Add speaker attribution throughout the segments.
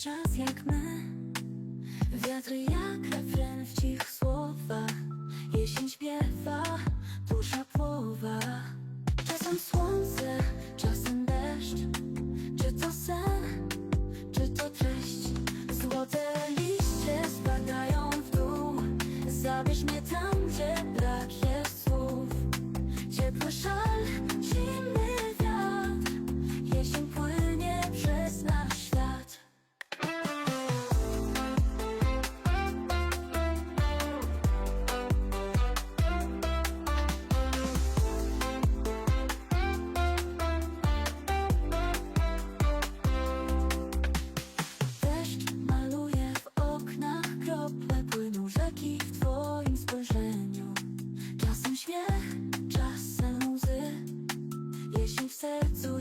Speaker 1: czas jak my. Wiatry jak refren w cich słowach. Jesień śpiewa, dusza płowa. Czasem słońce, czasem deszcz. Czy to sen, czy to treść? Złote liście spadają w dół. Zabierz mnie sercu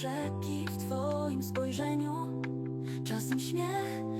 Speaker 1: rzeki w Twoim spojrzeniu. Czasem śmiech